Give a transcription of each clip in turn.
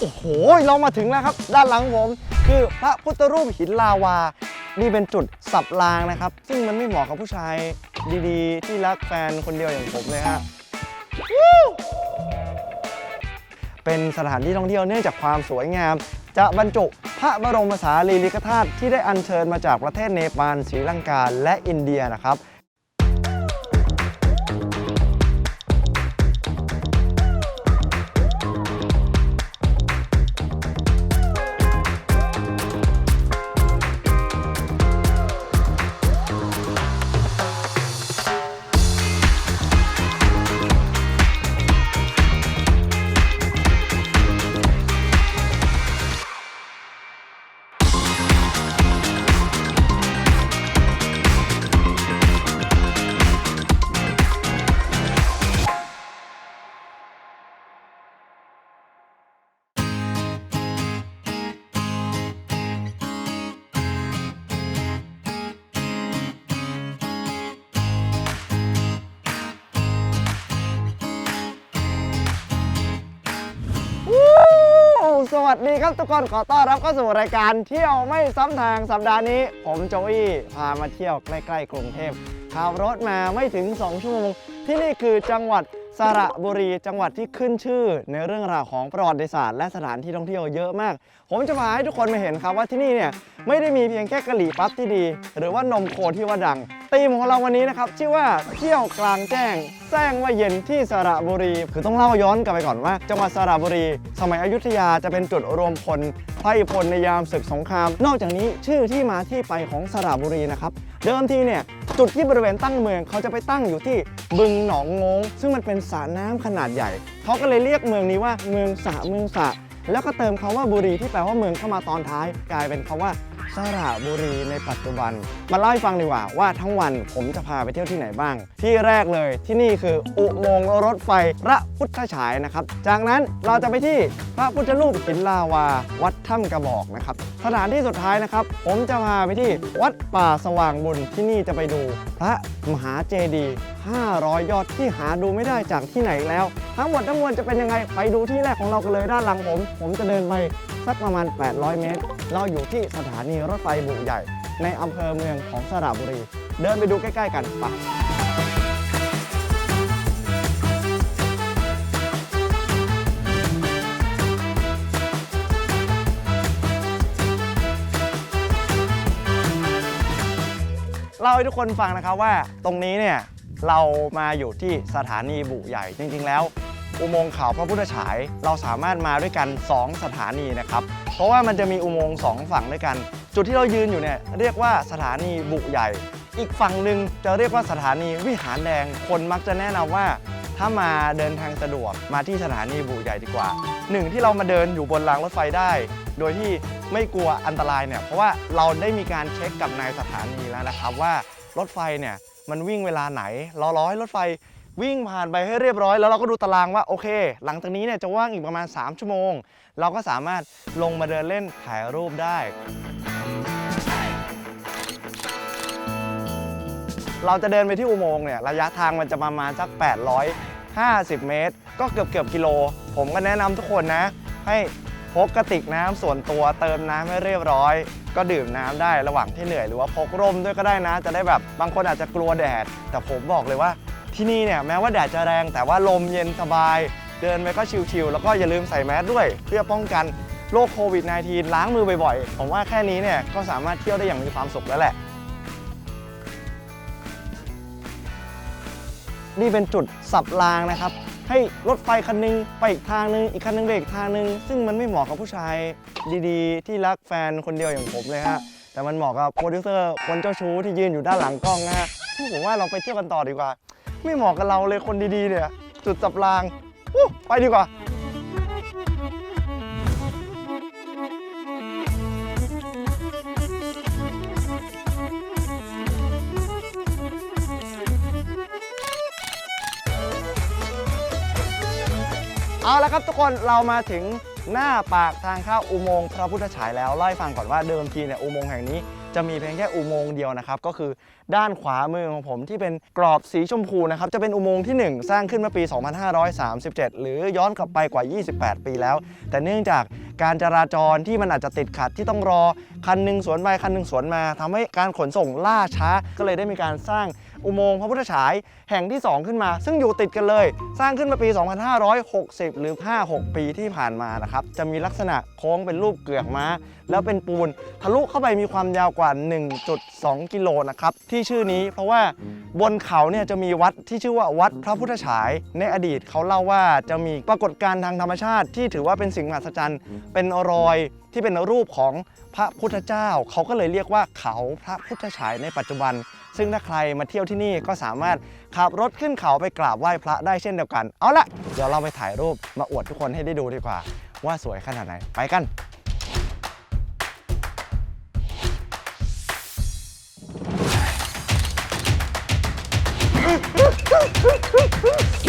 โอ้โห เรามาถึงแล้วครับ ด้านหลังผม คือพระพุทธรูปหินลาวา นี่เป็นจุดสับรางนะครับ ซึ่งมันไม่เหมาะกับผู้ชายดีๆ ที่รักแฟนคนเดียวอย่างผมเลยฮะ เป็นสถานที่ท่องเที่ยวเนื่องจากความสวยงาม จะบรรจุพระบรมสารีริกธาตุที่ได้อัญเชิญมาจากประเทศเนปาลศรีลังกาและอินเดียนะครับ วัสดีครับทุกคนขอต้อนรับเข้าสู่รายการเที่ยวไม่ซ้ำทางสัปดาห์นี้ ผมโจอี้พามาเที่ยวใกล้ ๆ กรุงเทพขับรถมาไม่ถึง 2 ชั่วโมง ที่นี่คือจังหวัด สระบุรีจังหวัดที่ขึ้นชื่อในเรื่องราวของประวัติศาสตร์และสถานที่ท่องเที่ยวเยอะมาก ผมจะพาให้ทุกคนมาเห็นครับว่าที่นี่เนี่ยไม่ได้มีเพียงแค่กะหรี่ปั๊บที่ดี หรือว่านมโคที่ว่าดังธีมของเราวันนี้นะครับชื่อว่าเที่ยวกลางแจ้งแซงว่าเย็นที่สระบุรี คือต้องเล่าย้อนกลับไปก่อนว่า จังหวัดสระบุรี สมัยอยุธยาจะเป็นจุดรวมพลไพร่พลในยามศึกสงคราม นอกจากนี้ชื่อที่มาที่ไปของสระบุรีนะครับ เดิมทีเนี่ยจุดที่บริเวณตั้งเมืองเขาจะไปตั้งอยู่ที่บึงหนองงง ซึ่งมันเป็นสระน้ำขนาดใหญ่ เขาก็เลยเรียกเมืองนี้ว่าเมืองสระเมืองสระแล้วก็เติมคาว่าบุรีที่แปลว่าเมืองเข้ามาตอนท้าย กลายเป็นคาว่า สระบุรีในปัจจุบัน มาเล่าให้ฟังดีกว่าว่าทั้งวันผมจะพาไปเที่ยวที่ไหนบ้าง ที่แรกเลยที่นี่คืออุโมงค์รถไฟพระพุทธฉายนะครับ จากนั้นเราจะไปที่พระพุทธรูปหินลาวา วัดถ้ำกระบอกนะครับ สถานที่สุดท้ายนะครับ ผมจะพาไปที่วัดป่าสว่างบุญที่นี่จะไปดู พระมหาเจดีย์500 ยอดที่หาดูไม่ได้จากที่ไหนแล้ว ทั้งหมดทั้งมวลจะเป็นยังไงไปดูที่แรกของเรากันเลยด้านหลังผม ผมจะเดินไป สักประมาณ 800 เมตร เราอยู่ที่สถานีรถไฟบุใหญ่ ในอำเภอเมืองของสระบุรี เดินไปดูใกล้ ๆ กันไปะเล่าให้ทุกคนฟังนะครับว่าตรงนี้เนี่ยเรามาอยู่ที่สถานีบุใหญ่จริง ๆ แล้ว อุโมงค์เขาพระพุทธฉาย เราสามารถมาด้วยกัน 2 สถานีนะครับ เพราะว่ามันจะมีอุโมงค์สองฝั่งด้วยกัน จุดที่เรายืนอยู่เนี่ยเรียกว่าสถานีบุใหญ่ อีกฝั่งหนึ่งจะเรียกว่าสถานีวิหารแดง คนมักจะแนะนำว่าถ้ามาเดินทางสะดวกมาที่สถานีบุใหญ่ดีกว่าหนึ่งที่เรามาเดินอยู่บนรางรถไฟได้ โดยที่ไม่กลัวอันตรายเนี่ยเพราะว่าเราได้มีการเช็คกับนายสถานีแล้วนะครับว่ารถไฟเนี่ยมันวิ่งเวลาไหนเรารอให้รถไฟ วิ่งผ่านไปให้เรียบร้อยแล้วเราก็ดูตารางว่าโอเค หลังจากนี้เนี่ยจะว่างอีกประมาณ 3 ชั่วโมง เราก็สามารถลงมาเดินเล่นถ่ายรูปได้ เราจะเดินไปที่อุโมงค์เนี่ยระยะทางมันจะประมาณสัก 850 เมตร ก็เกือบเกือบกิโล ผมก็แนะนำทุกคนนะ ให้พกกระติกน้ำส่วนตัวเติมน้ำให้เรียบร้อย ก็ดื่มน้ำได้ระหว่างที่เหนื่อยหรือว่าพกร่มด้วยก็ได้นะ จะได้แบบบางคนอาจจะกลัวแดด แต่ผมบอกเลยว่า ที่นี่เนี่ยแม้ว่าแดดจะแรงแต่ว่าลมเย็นสบาย เดินไปก็ชิลๆแล้วก็อย่าลืมใส่แมสด้วย เพื่อป้องกันโรคโควิด -19 ล้างมือบ่อยๆ ผมว่าแค่นี้เนี่ยก็สามารถเที่ยวได้อย่างมีความสุขแล้วแหละ นี่เป็นจุดสับรางนะครับ ให้รถไฟคันหนึงไปอีกทางหนึง อีกคันหนึงไปอีกทางหนึง ซึ่งมันไม่เหมาะกับผู้ชายดีๆ ที่รักแฟนคนเดียวอย่างผมเลยฮะ แต่มันเหมาะกับโปรดิวเซอร์คนเจ้าชู้ที่ยืนอยู่ด้านหลังกล้องนะฮะผมว่าเราไปเที่ยวกันต่อดีกว่า ไม่เหมาะกับเราเลยคนดีๆเนี่ย จุดสับรางไปดีกว่าเอาละครับทุกคนเรามาถึงหน้าปากทางเข้าอุโมงค์พระพุทธฉายแล้วเล่าให้ฟังก่อนว่าเดิมทีเนี่ยอุโมงค์แห่งนี้จะมีเพียงแค่อุโมงค์เดียวนะครับ ก็คือด้านขวามือของผมที่เป็นกรอบสีชมพูนะครับจะเป็นอุโมงค์ที่ 1 สร้างขึ้นเมื่อปี 2537 หรือย้อนกลับไปกว่า 28 ปีแล้ว แต่เนื่องจากการจราจรที่มันอาจจะติดขัดที่ต้องรอคันหนึ่งสวนไปคันหนึ่งสวนมาทำให้การขนส่งล่าช้าก็เลยได้มีการสร้างอุโมงค์พระพุทธฉายแห่งที่ 2 ขึ้นมา ซึ่งอยู่ติดกันเลย สร้างขึ้นมาปี 2560 หรือ 5-6 ปีที่ผ่านมานะครับจะมีลักษณะโค้งเป็นรูปเกือกม้า แล้วเป็นปูน ทะลุเข้าไปมีความยาวกว่า 1.2 กิโลนะครับที่ชื่อนี้ เพราะว่าบนเขาเนี่ยจะมีวัดที่ชื่อว่าวัดพระพุทธฉาย ในอดีตเขาเล่าว่าจะมีปรากฏการณ์ทางธรรมชาติ ที่ถือว่าเป็นสิ่งมหัศจรรย์ เป็นรอยที่เป็นรูปของพระพุทธเจ้า เขาก็เลยเรียกว่าเขาพระพุทธฉายในปัจจุบัน ซึ่งถ้าใครมาเที่ยวที่นี่ก็สามารถขับรถขึ้นเขาไปกราบไหว้พระได้เช่นเดียวกัน เอาละเดี๋ยวเราไปถ่ายรูปมาอวดทุกคนให้ได้ดูดีกว่า ว่าสวยขนาดไหนไปกัน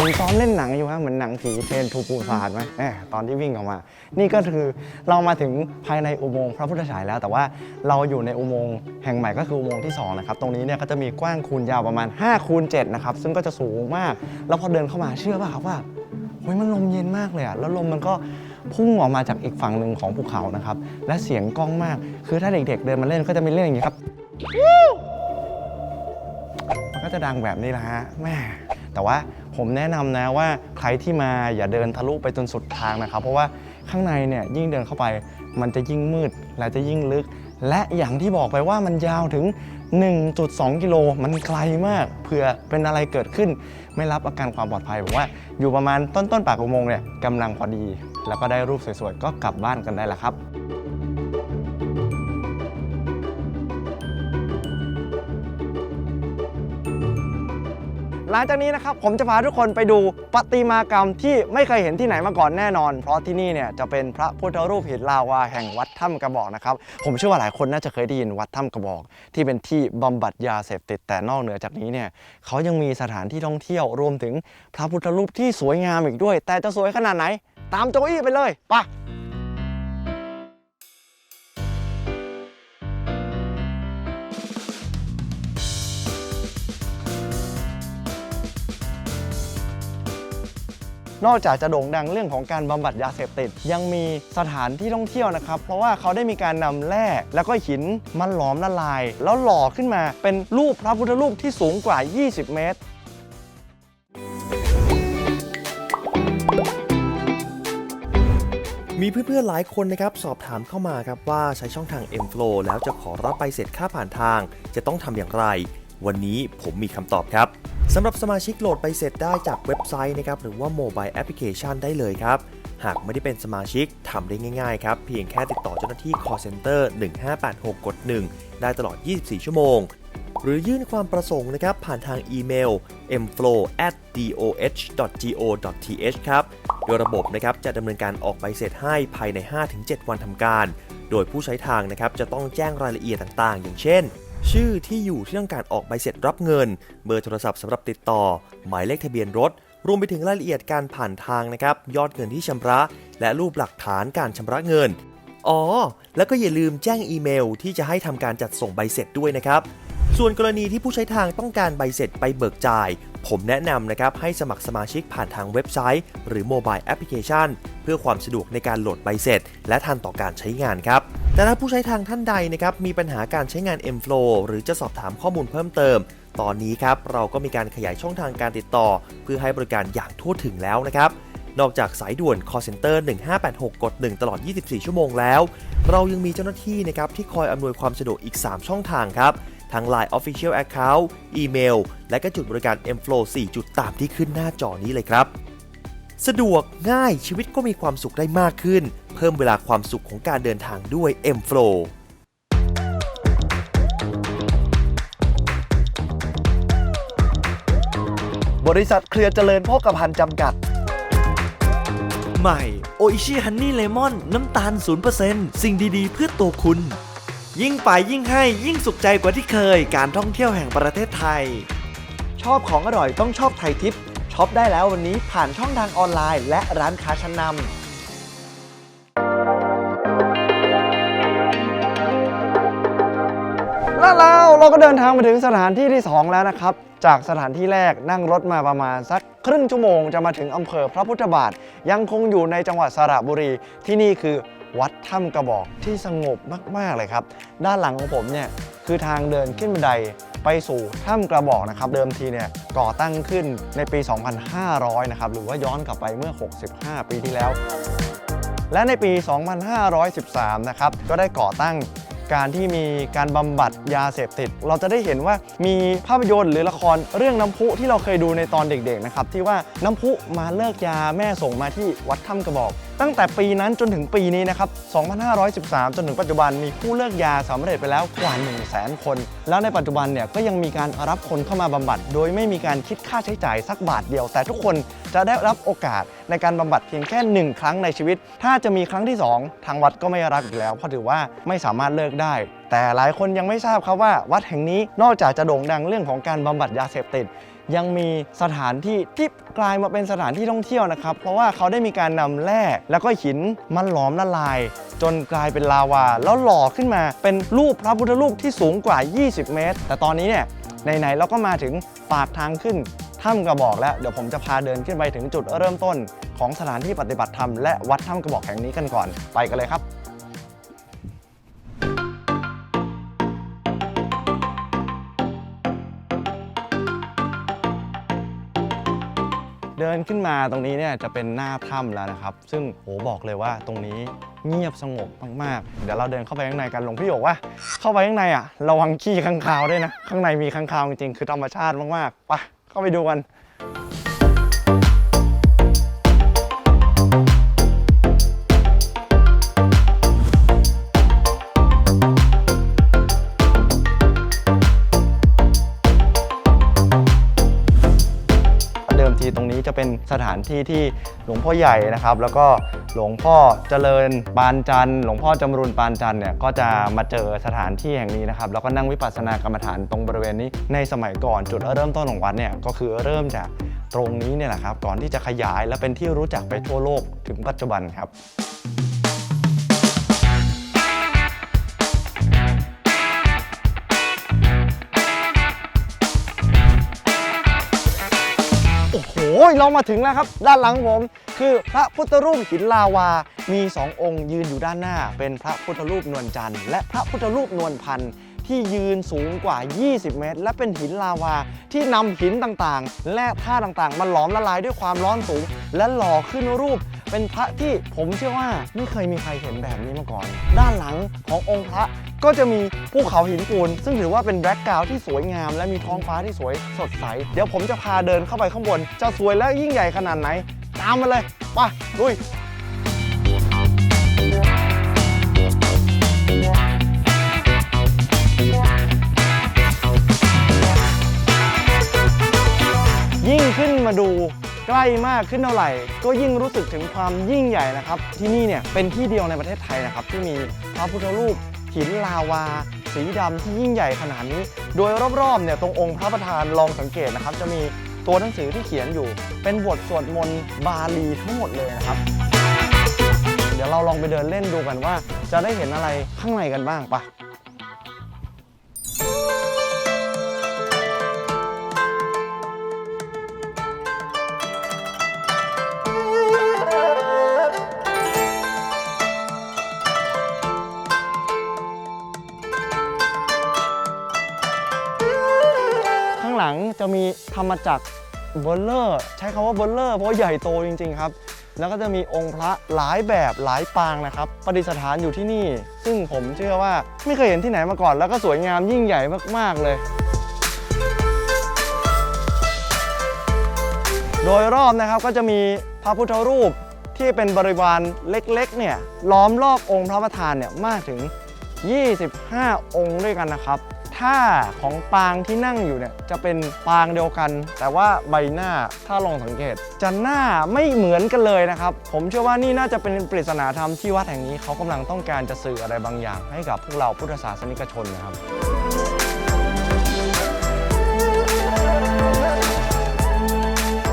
มือนซ้อมเล่นหนังอยู่ครับเหมือนหนังผีเทรนทูปูซานไหมแหมตอนที่วิ่งออกมา นี่ก็คือเรามาถึงภายในอุโมงค์พระพุทธฉายแล้ว แต่ว่าเราอยู่ในอุโมงค์แห่งใหม่ก็คืออุโมงค์ที่2นะครับตรงนี้เนี่ยก็จะมีกว้างคูณยาวประมาณ5คูณ7นะครับซึ่งก็จะสูงมาก แล้วพอเดินเข้ามาเชื่อป่ะครับว่าเฮ้ยมันลมเย็นมากเลยอะแล้วลมมันก็พุ่งออกมาจากอีกฝั่งหนึ่งของภูเขานะครับและเสียงก้องมาก คือถ้าเด็กๆเดินมาเล่นก็จะมีเล่นอย่างนี้ครับ ก็จะดังแบบนี้แหละฮะแม่แต่ว่าผมแนะนำนะว่าใครที่มาอย่าเดินทะลุไปจนสุดทางนะครับ เพราะว่าข้างในเนี่ยยิ่งเดินเข้าไป มันจะยิ่งมืดและจะยิ่งลึก และอย่างที่บอกไปว่ามันยาวถึง 1.2 กิโลมันไกลมากเผื่อเป็นอะไรเกิดขึ้น ไม่รับประกันความปลอดภัยผมว่าอยู่ประมาณต้นต้นๆปากอุโมงค์เนี่ยกำลังพอดี แล้วก็ได้รูปสวยๆก็กลับบ้านกันได้ล้วครับ ลังจากนี้นะครับผมจะพาทุกคนไปดูประติมากรรมที่ไม่เคยเห็นที่ไหนมาก่อนแน่นอน เพราะที่นี่เนี่ยจะเป็นพระพุทธรูปหินลาวาแห่งวัดถ้ำกระบอกนะครับผมเชื่อว่าหลายคนน่าจะเคยได้ยินวัดถ้ำกระบอก ที่เป็นที่บำบัดยาเสพติดแต่นอกเหนือจากนี้เนี่ยเขายังมีสถานที่ท่องเที่ยวรวมถึงพระพุทธรูปที่สวยงามอีกด้วย แต่จะสวยขนาดไหน ตามโจอี้ไปเลยไป นอกจากจะโด่งดังเรื่องของการบำบัดยาเสพติด ยังมีสถานที่ท่องเที่ยวนะครับ เพราะว่าเขาได้มีการนำแร่แล้วก็หินมันหลอมละลาย แล้วหล่อขึ้นมาเป็นรูปพระพุทธรูปที่สูงกว่า 20 เมตรมีเพื่อนๆหลายคนนะครับสอบถามเข้ามาครับว่าใช้ช่องทาง M-Flow แล้วจะขอรับใบเสร็จค่าผ่านทาง จะต้องทำอย่างไร วันนี้ผมมีคำตอบครับสำหรับสมาชิกโหลดใบเสร็จได้จากเว็บไซต์นะครับหรือว่าโมบายแอปพลิเคชันได้เลยครับ หากไม่ได้เป็นสมาชิกทำได้ง่ายๆครับ เพียงแค่ติดต่อเจ้าหน้าที่ call center 1586กด1ได้ตลอด 24 ชั่วโมง หรือยื่นความประสงค์นะครับผ่านทางอีเมล mflow@doh.go.th ครับโดยระบบนะครับจะดำเนินการออกใบเสร็จให้ภายใน 5-7 วันทำการ โดยผู้ใช้ทางนะครับจะต้องแจ้งรายละเอียดต่างๆ อย่างเช่น ชื่อที่อยู่ที่ต้องการออกใบเสร็จรับเงิน เบอร์โทรศัพท์สำหรับติดต่อ หมายเลขทะเบียนรถ รวมไปถึงรายละเอียดการผ่านทางนะครับ ยอดเงินที่ชำระ และรูปหลักฐานการชำระเงิน อ๋อ แล้วก็อย่าลืมแจ้งอีเมล ที่จะให้ทำการจัดส่งใบเสร็จด้วยนะครับส่วนกรณีที่ผู้ใช้ทางต้องการใบเสร็จไปเบิกจ่าย ผมแนะนำนะครับให้สมัครสมาชิกผ่านทางเว็บไซต์ หรือโมบายแอปพลิเคชัน เพื่อความสะดวกในการโหลดใบเสร็จ และทันต่อการใช้งานครับ แต่ถ้าผู้ใช้ทางท่านใดนะครับมีปัญหาการใช้งาน M-Flow หรือจะสอบถามข้อมูลเพิ่มเติม ตอนนี้ครับเราก็มีการขยายช่องทางการติดต่อ เพื่อให้บริการอย่างทั่วถึงแล้วนะครับนอกจากสายด่วน call center 1586 กด 1 ตลอด 24 ชั่วโมงแล้ว เรายังมีเจ้าหน้าที่นะครับที่คอยอำนวยความสะดวกอีก 3 ช่องทางครับ ทั้ง Line Official Account อีเมล และก็จุดบริการ M-Flow 4 จุดตามที่ขึ้นหน้าจอนี้เลยครับ สะดวกง่ายชีวิตก็มีความสุขได้มากขึ้น เพิ่มเวลาความสุขของการเดินทางด้วย M-Flow บริษัทเครือเจริญโภคภัณฑ์จำกัด ใหม่โออิชิฮันนี่เลมอนน้ำตาล 0%สิ่งดีๆ เพื่อตัวคุณ ยิ่งไปยิ่งให้ยิ่งสุขใจกว่าที่เคย การท่องเที่ยวแห่งประเทศไทย ชอบของอร่อยต้องชอบไทยทิป ช็อปได้แล้ววันนี้ผ่านช่องทางออนไลน์ และร้านค้าชั้นนำและแล้วเราก็เดินทางมาถึงสถานที่ที่ 2 แล้วนะครับ จากสถานที่แรกนั่งรถมาประมาณสักครึ่งชั่วโมงจะมาถึงอำเภอพระพุทธบาท ยังคงอยู่ในจังหวัดสระบุรี ที่นี่คือวัดถ้ำกระบอกที่สงบมาก ๆ เลยครับ ด้านหลังของผมเนี่ยคือทางเดินขึ้นบันไดไปสู่ถ้ำกระบอกนะครับเดิมทีเนี่ยก่อตั้งขึ้นในปี 2500 นะครับหรือว่าย้อนกลับไปเมื่อ 65 ปีที่แล้ว และในปี 2513 นะครับก็ได้ก่อตั้งการที่มีการบำบัดยาเสพติด เราจะได้เห็นว่ามีภาพยนตร์หรือละครเรื่องน้ำพุที่เราเคยดูในตอนเด็กๆนะครับที่ว่าน้ำพุมาเลิกยาแม่ส่งมาที่วัดถ้ำกระบอก ตั้งแต่ปีนั้นจนถึงปีนี้นะครับ 2513 จนถึงปัจจุบันมีผู้เลิกยาสำเร็จไปแล้วกว่า 1 0 0 0 0แคน แล้วในปัจจุบันเนี่ยก็ยังมีการรับคนเข้ามาบำบัด โดยไม่มีการคิดค่าใช้จ่ายสักบาทเดียว แต่ทุกคนจะได้รับโอกาสในการบำบัดเพียงแค่ 1 ครั้งในชีวิต ถ้าจะมีครั้งที่ 2 ทางวัดก็ไม่รับอีกแล้ว เพราะถือว่าไม่สามารถเลิกได้ แต่หลายคนยังไม่ทราบครับว่า วัดแห่งนี้นอกจากจะโด่งดังเรื่องของการบำบัดยาเสพติด ยังมีสถานที่ที่กลายมาเป็นสถานที่ท่องเที่ยวนะครับ เพราะว่าเขาได้มีการนำแร่แล้วก็หินมันหลอมละลาย จนกลายเป็นลาวา แล้วหล่อขึ้นมาเป็นรูปพระพุทธรูปที่สูงกว่า 20 เมตร แต่ตอนนี้เนี่ยไหนๆเราก็มาถึงปากทางขึ้นถ้ำกระบอกแล้วเดี๋ยวผมจะพาเดินขึ้นไปถึงจุดเริ่มต้น ของสถานที่ปฏิบัติธรรมและวัดถ้ำกระบอกแห่งนี้กันก่อนไปกันเลยครับ ดินขึ้นมาตรงนี้เนี่ยจะเป็นหน้าถ้ำแล้วนะครับ ซึ่งโหบอกเลยว่าตรงนี้เงียบสงบมากๆ เดี๋ยวเราเดินเข้าไปข้างในกันหลวงพี่บอกว่า เข้าไปข้างในอะระวังขี้ข้างคาวด้วยนะ ข้างในมีข้างคาวจริงๆคือธรรมชาติมากๆไปเข้าไปดูกัน เป็นสถานที่ที่หลวงพ่อใหญ่นะครับ แล้วก็หลวงพ่อเจริญปานจันทร์หลวงพ่อจำรุนปานจันทร์เนี่ยก็จะมาเจอสถานที่แห่งนี้นะครับ แล้วก็นั่งวิปัสสนากรรมฐานตรงบริเวณนี้ในสมัยก่อนจุดเริ่มต้นของวัดเนี่ยก็คือเริ่มจากตรงนี้เนี่ยแหละครับก่อนที่จะขยายและเป็นที่รู้จักไปทั่วโลกถึงปัจจุบันครับ เรามาถึงแล้วครับ ด้านหลังผม คือพระพุทธรูปหินลาวา มี2องค์ยืนอยู่ด้านหน้า เป็นพระพุทธรูปนวลจันทร์และพระพุทธรูปนวลพันธ์ที่ยืนสูงกว่า 20 เมตร และเป็นหินลาวา ที่นำหินต่างๆ และท่าต่างๆ มาหลอมละลายด้วยความร้อนสูง และหล่อขึ้นรูป เป็นพระที่ผมเชื่อว่าไม่เคยมีใครเห็นแบบนี้มาก่อน ด้านหลังขององค์พระก็จะมีภูเขาหินปูน ซึ่งถือว่าเป็นแบล็กกราวด์ที่สวยงาม และมีท้องฟ้าที่สวยสดใส เดี๋ยวผมจะพาเดินเข้าไปข้างบน จะสวยและยิ่งใหญ่ขนาดไหน ตามมาเลยไปลุยยิ่งขึ้นมาดู ใกล้มากขึ้นเท่าไหร่ ก็ยิ่งรู้สึกถึงความยิ่งใหญ่นะครับ ที่นี่เนี่ยเป็นที่เดียวในประเทศไทยนะครับ ที่มีพระพุทธรูปหินลาวา สีดำที่ยิ่งใหญ่ขนาดนี้ โดยรอบๆเนี่ยตรงองค์พระประธานลองสังเกตนะครับ จะมีตัวหนังสือที่เขียนอยู่ เป็นบทสวดมนต์บาลีทั้งหมดเลยนะครับ เดี๋ยวเราลองไปเดินเล่นดูกันว่า จะได้เห็นอะไรข้างในกันบ้างปะ หลังจะมีธรรมจักรเบลเลอร์ ใช้คำว่าเบลเลอร์เพราะใหญ่โตจริง ๆ ครับ แล้วก็จะมีองค์พระหลายแบบหลายปางนะครับ ประดิษฐานอยู่ที่นี่ ซึ่งผมเชื่อว่าไม่เคยเห็นที่ไหนมาก่อน แล้วก็สวยงามยิ่งใหญ่มากๆเลย โดยรอบนะครับก็จะมีพระพุทธรูปที่เป็นบริวารเล็กๆเนี่ยล้อมรอบองค์พระประธานเนี่ยมากถึง 25 องค์ด้วยกันนะครับ ท่าของปางที่นั่งอยู่เนี่ยจะเป็นปางเดียวกัน แต่ว่าใบหน้าถ้าลองสังเกต จะหน้าไม่เหมือนกันเลยนะครับ ผมเชื่อว่านี่น่าจะเป็นปริศนาธรรมที่วัดแห่งนี้เขากำลังต้องการจะสื่ออะไรบางอย่าง ให้กับพวกเราพุทธศาสนิกชนนะครับ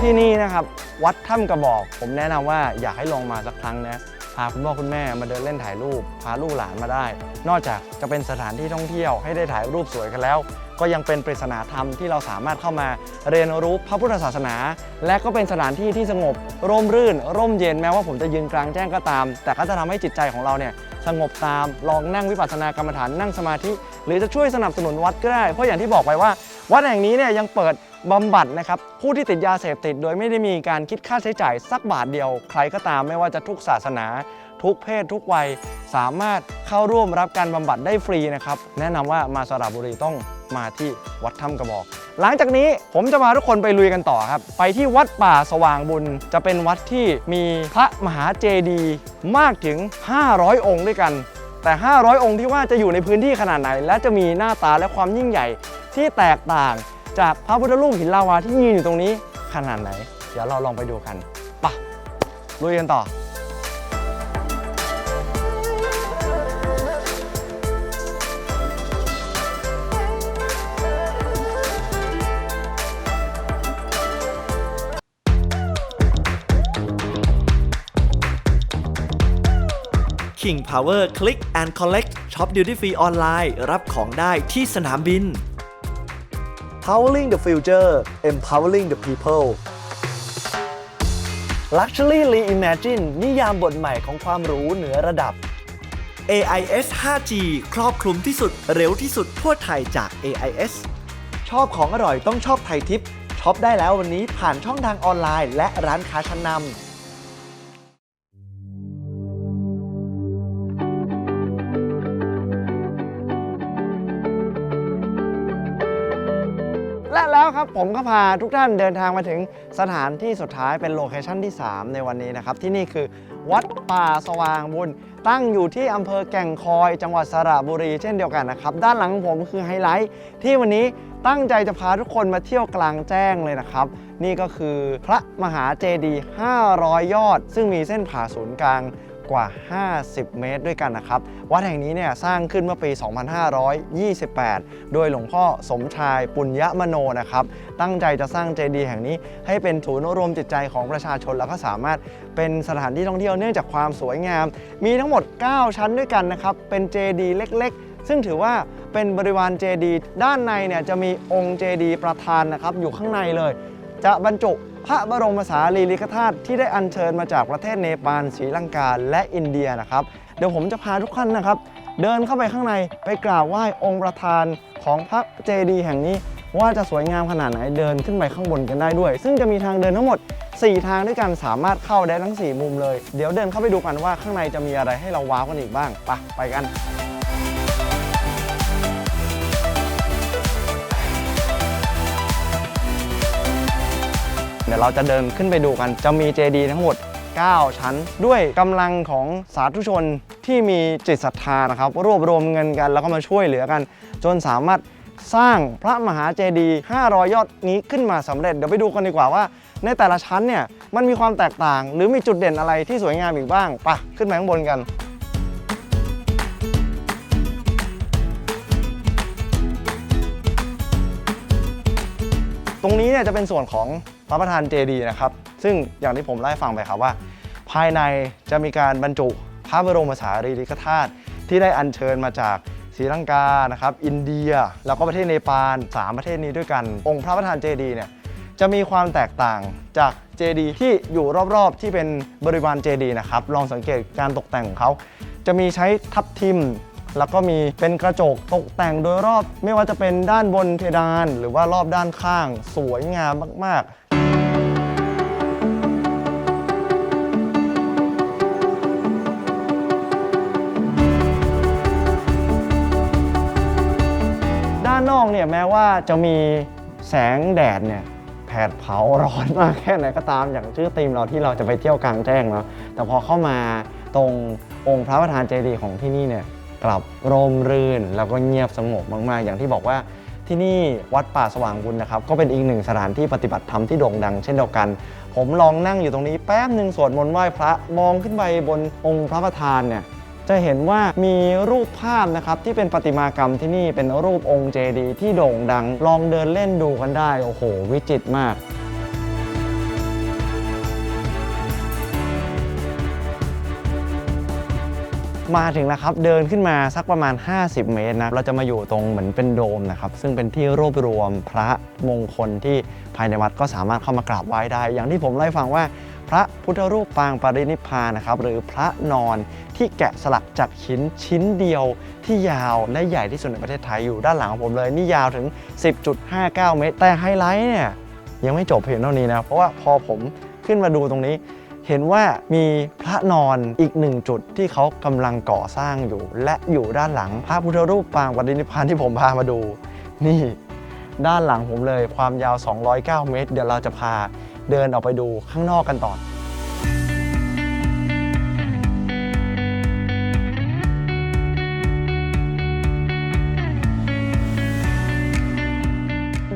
ที่นี่นะครับ วัดถ้ำกระบอก ผมแนะนำว่าอยากให้ลองมาสักครั้งนะ พาคุณพ่อคุณแม่มาเดินเล่นถ่ายรูป พาลูกหลานมาได้ นอกจากจะเป็นสถานที่ท่องเที่ยวให้ได้ถ่ายรูปสวยกันแล้ว ก็ยังเป็นปริศนาธรรมที่เราสามารถเข้ามาเรียนรู้พระพุทธศาสนา และก็เป็นสถานที่ที่สงบ ร่มรื่น ร่มเย็นแม้ว่าผมจะยืนกลางแจ้งก็ตาม แต่ก็จะทำให้จิตใจของเราเนี่ยสงบตามลองนั่งวิปัสสนากรรมฐานนั่งสมาธิ หรือจะช่วยสนับสนุนวัดก็ได้เพราะอย่างที่บอกไปว่า วัดแห่งนี้เนี่ยยังเปิด บำบัดนะครับผู้ที่ติดยาเสพติด โดยไม่ได้มีการคิดค่าใช้จ่ายสักบาทเดียว ใครก็ตามไม่ว่าจะทุกศาสนา ทุกเพศ ทุกวัย สามารถเข้าร่วมรับการบำบัดได้ฟรีนะครับแนะนำว่ามาสระบุรีต้องมาที่วัดถ้ำกระบอก หลังจากนี้ผมจะพาทุกคนไปลุยกันต่อครับ ไปที่วัดป่าสว่างบุญ จะเป็นวัดที่มีพระมหาเจดีย์มากถึง 500 องค์ด้วยกัน แต่ 500 องค์ที่ว่าจะอยู่ในพื้นที่ขนาดไหน และจะมีหน้าตาและความยิ่งใหญ่ที่แตกต่าง จากพระพุทธรูปหินลาวาที่ยืนอยู่ตรงนี้ขนาดไหน เดี๋ยวเราลองไปดูกันไปะลุยกันต่อ King Power Click and Collect Shop Duty Free ออนไลน์รับของได้ที่สนามบิน Powering the future empowering the people Luxury Reimagine นิยามบทใหม่ของความรู้เหนือระดับ AIS 5G ครอบคลุมที่สุดเร็วที่สุดทั่วไทยจาก AIS ชอบของอร่อยต้องชอบไทยทิปช็อปได้แล้ววันนี้ผ่านช่องทางออนไลน์ และร้านค้าชั้นนำ ผมก็พาทุกท่านเดินทางมาถึงสถานที่สุดท้ายเป็นโลเคชั่นที่ 3 ในวันนี้นะครับ ที่นี่คือวัดป่าสว่างบุญ ตั้งอยู่ที่อำเภอแก่งคอย จังหวัดสระบุรีเช่นเดียวกันนะครับ ด้านหลังของผมคือไฮไลท์ที่วันนี้ตั้งใจจะพาทุกคนมาเที่ยวกลางแจ้งเลยนะครับ นี่ก็คือพระมหาเจดีย์500 ยอด ซึ่งมีเส้นผ่าศูนย์กลาง กว่า 50 เมตรด้วยกันนะครับ วัดแห่งนี้เนี่ยสร้างขึ้นเมื่อปี 2528 โดยหลวงพ่อสมชายปุญญมโนนะครับ ตั้งใจจะสร้างเจดีย์แห่งนี้ให้เป็นศูนย์รวมจิตใจของประชาชน แล้วก็สามารถเป็นสถานที่ท่องเที่ยวเนื่องจากความสวยงาม มีทั้งหมด 9 ชั้นด้วยกันนะครับ เป็นเจดีย์เล็ก ๆ ซึ่งถือว่าเป็นบริวารเจดีย์ด้านในเนี่ยจะมีองค์เจดีย์ประธานนะครับอยู่ข้างในเลย จะบรรจุ พระบรมสารีริกธาตุที่ได้อัญเชิญมาจากประเทศเนปาลศรีลังกาและอินเดียนะครับ เดี๋ยวผมจะพาทุกท่านนะครับ เดินเข้าไปข้างในไปกราบไหว้องค์ประธานของพระเจดีย์แห่งนี้ ว่าจะสวยงามขนาดไหนเดินขึ้นไปข้างบนกันได้ด้วย ซึ่งจะมีทางเดินทั้งหมด 4 ทางด้วยกันสามารถเข้าได้ทั้ง 4 มุมเลย เดี๋ยวเดินเข้าไปดูกันว่าข้างในจะมีอะไรให้เราว้าวกันอีกบ้างไปไปกัน เดี๋ยวเราจะเดินขึ้นไปดูกัน จะมีเจดีย์ทั้งหมด 9 ชั้น ด้วยกำลังของสาธุชนที่มีจิตศรัทธานะครับ รวบรวมเงินกันแล้วก็มาช่วยเหลือกัน จนสามารถสร้างพระมหาเจดีย์500 ยอดนี้ขึ้นมาสำเร็จ เดี๋ยวไปดูกันดีกว่าว่า ในแต่ละชั้นเนี่ยมันมีความแตกต่าง หรือมีจุดเด่นอะไรที่สวยงามอีกบ้างปะขึ้นไปข้างบนกันตรงนี้เนี่ยจะเป็นส่วนของ พระประธานเจดีย์นะครับ ซึ่งอย่างที่ผมเล่าให้ฟังไปครับว่า ภายในจะมีการบรรจุพระบรมสารีริกธาตุที่ได้อัญเชิญมาจากศรีลังกานะครับ อินเดีย แล้วก็ประเทศเนปาลสามประเทศนี้ด้วยกัน องค์พระประธานเจดีย์เนี่ยจะมีความแตกต่างจากเจดีย์ที่อยู่รอบๆ ที่เป็นบริวารเจดีย์นะครับ ลองสังเกตการตกแต่งของเขา จะมีใช้ทับทิม แล้วก็มีเป็นกระจกตกแต่งโดยรอบ ไม่ว่าจะเป็นด้านบนเพดาน หรือว่ารอบด้านข้าง สวยงามมากๆ อกเนี่ยแม้ว่าจะมีแสงแดดเนี่ยแผดเผาร้อนมากแค่ไหนก็ตามอย่างชื่อธีมเราที่เราจะไปเที่ยวกลางแจ้งเนาะแต่พอเข้ามาตรงองค์พระประธานเจดีย์ของที่นี่เนี่ยกลับร่มรื่น แล้วก็เงียบสงบมากๆ อย่างที่บอกว่าที่นี่วัดป่าสว่างบุญนะครับ ก็เป็นอีกหนึ่งสถานที่ปฏิบัติธรรมที่โด่งดังเช่นเดียวกัน ผมลองนั่งอยู่ตรงนี้แป๊บหนึ่งสวดมนต์ไหว้พระมองขึ้นไปบนองค์พระประธานเนี่ย จะเห็นว่ามีรูปภาพนะครับที่เป็นประติมากรรมที่นี่เป็นรูปองค์เจดีย์ที่โด่งดัง ลองเดินเล่นดูกันได้ โอ้โห วิจิตรมากมาถึงแล้วครับเดินขึ้นมาสักประมาณ 50 เมตรนะเราจะมาอยู่ตรงเหมือนเป็นโดมนะครับซึ่งเป็นที่รวบรวมพระมงคลที่ภายในวัดก็สามารถเข้ามากราบไหว้ได้ อย่างที่ผมเล่าให้ฟังว่า พระพุทธรูปปางปรินิพพานนะครับหรือพระนอน ที่แกะสลักจากหินชิ้นเดียว ที่ยาวและใหญ่ที่สุดในประเทศไทยอยู่ด้านหลังของผมเลย นี่ยาวถึง 10.59 เมตร แต่ไฮไลท์เนี่ยยังไม่จบเพียงเท่านี้นะ เพราะว่าพอผมขึ้นมาดูตรงนี้ เห็นว่ามีพระนอนอีกหนึ่งจุดที่เขากำลังก่อสร้างอยู่ และอยู่ด้านหลังพระพุทธรูปปางปรินิพพานที่ผมพามาดู นี่ด้านหลังผมเลยความยาว 209 เมตร เดี๋ยวเราจะพาเดินออกไปดูข้างนอกกันต่อ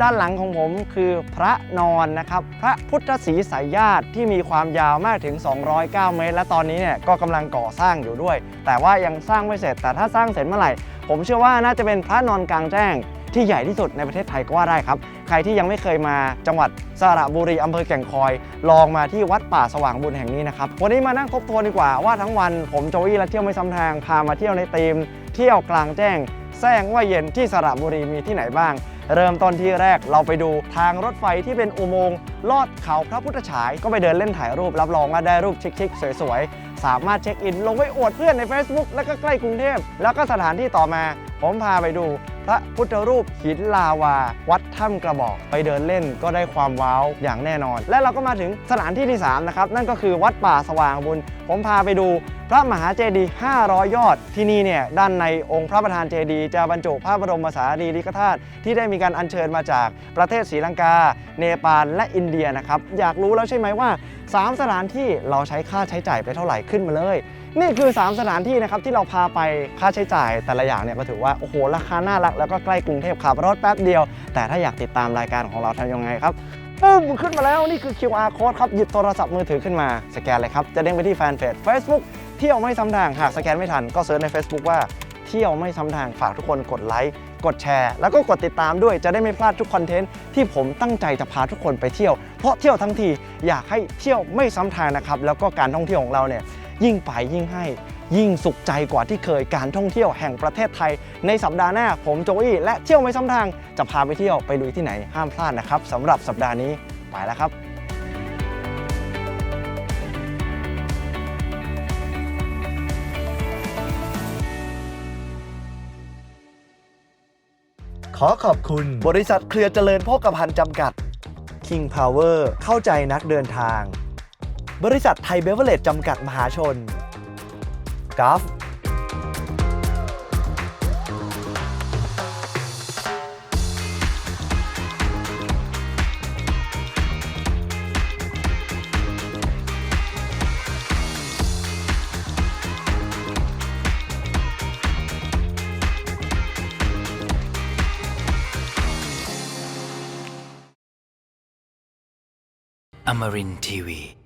ด้านหลังของผมคือพระนอนนะครับ พระพุทธศรีสายญาติที่มีความยาวมากถึง 209 เมตร และตอนนี้เนี่ยก็กำลังก่อสร้างอยู่ด้วย แต่ว่ายังสร้างไม่เสร็จ แต่ถ้าสร้างเสร็จเมื่อไหร่ ผมเชื่อว่าน่าจะเป็นพระนอนกลางแจ้งที่ใหญ่ที่สุดในประเทศไทยก็ว่าได้ครับ ใครที่ยังไม่เคยมาจังหวัดสระบุรีอำเภอแก่งคอย ลองมาที่วัดป่าสว่างบุญแห่งนี้นะครับ วันนี้มานั่งทบทวนดีกว่าว่าทั้งวันผมโจวี่และเที่ยวไม่ซ้ำทางพามาเที่ยวในธีม เที่ยวกลางแจ้ง แซงว่าเย็นที่สระบุรีมีที่ไหนบ้าง เริ่มต้นที่แรกเราไปดูทางรถไฟที่เป็นอุโมงค์ลอดเขาพระพุทธฉาย ก็ไปเดินเล่นถ่ายรูปรับรองว่าได้รูปชิคๆสวยๆ สามารถเช็คอิน ลงไว้อวดเพื่อนใน Facebook แล้วก็ใกล้กรุงเทพแล้วก็สถานที่ต่อมา ผมพาไปดู ระพุทธรูปหินลาวา วัดถ้ำกระบอก ไปเดินเล่นก็ได้ความว้าวอย่างแน่นอน และเราก็มาถึงสถานที่ที่ 3 นะครับ นั่นก็คือวัดป่าสว่างบุญ ผมพาไปดูพระมหาเจดีย์ 500 ยอด ที่นี่เนี่ยด้านในองค์พระประธานเจดีย์จะบรรจุพระบรมสารีริกธาตุที่ได้มีการอัญเชิญมาจากประเทศศรีลังกา เนปาลและอินเดียนะครับ อยากรู้แล้วใช่ไหมว่า 3 สถานที่เราใช้ค่าใช้จ่ายไปเท่าไหร่ขึ้นมาเลย นี่คือ 3 สถานที่นะครับที่เราพาไปค่าใช้จ่ายแต่ละอย่างเนี่ยก็ถือว่า โอ้โห ราคาน่ารักแล้วก็ใกล้กรุงเทพขับรถแป๊บเดียว แต่ถ้าอยากติดตามรายการของเราทำยังไงครับปุ้มขึ้นมาแล้วนี่คือ QR code ครับ หยิบโทรศัพท์มือถือขึ้นมา สแกนเลยครับ จะเด้งไปที่แฟนเพจ Facebook เที่ยวไม่ซ้ำทางหากสแกนไม่ทันก็เซิร์ชใน Facebook ว่าเที่ยวไม่ซ้ำทางฝากทุกคนกดไลค์กดแชร์ แล้วก็กดติดตามด้วยจะได้ไม่พลาดทุกคอนเทนต์ที่ผมตั้งใจจะพาทุกคนไปเที่ยว เพราะเที่ยวทั้งทีอยากให้เที่ยวไม่ซ้ำทางนะครับแล้วก็การท่องเที่ยวของเราเนี่ย ยิ่งไปยิ่งให้ ยิ่งสุขใจกว่าที่เคยการท่องเที่ยวแห่งประเทศไทย ในสัปดาห์หน้าผมโจอี้และเที่ยวไม่ซ้ำทางจะพาไปเที่ยวไปลุยที่ไหนห้ามพลาดนะครับสำหรับสัปดาห์นี้ไปแล้วครับขอขอบคุณบริษัทเครือเจริญโภคภัณฑ์จำกัด King Power เข้าใจนักเดินทาง บริษัทไทยเบเวอร์เลจจำกัดมหาชนกราฟ Amarin Tiwi.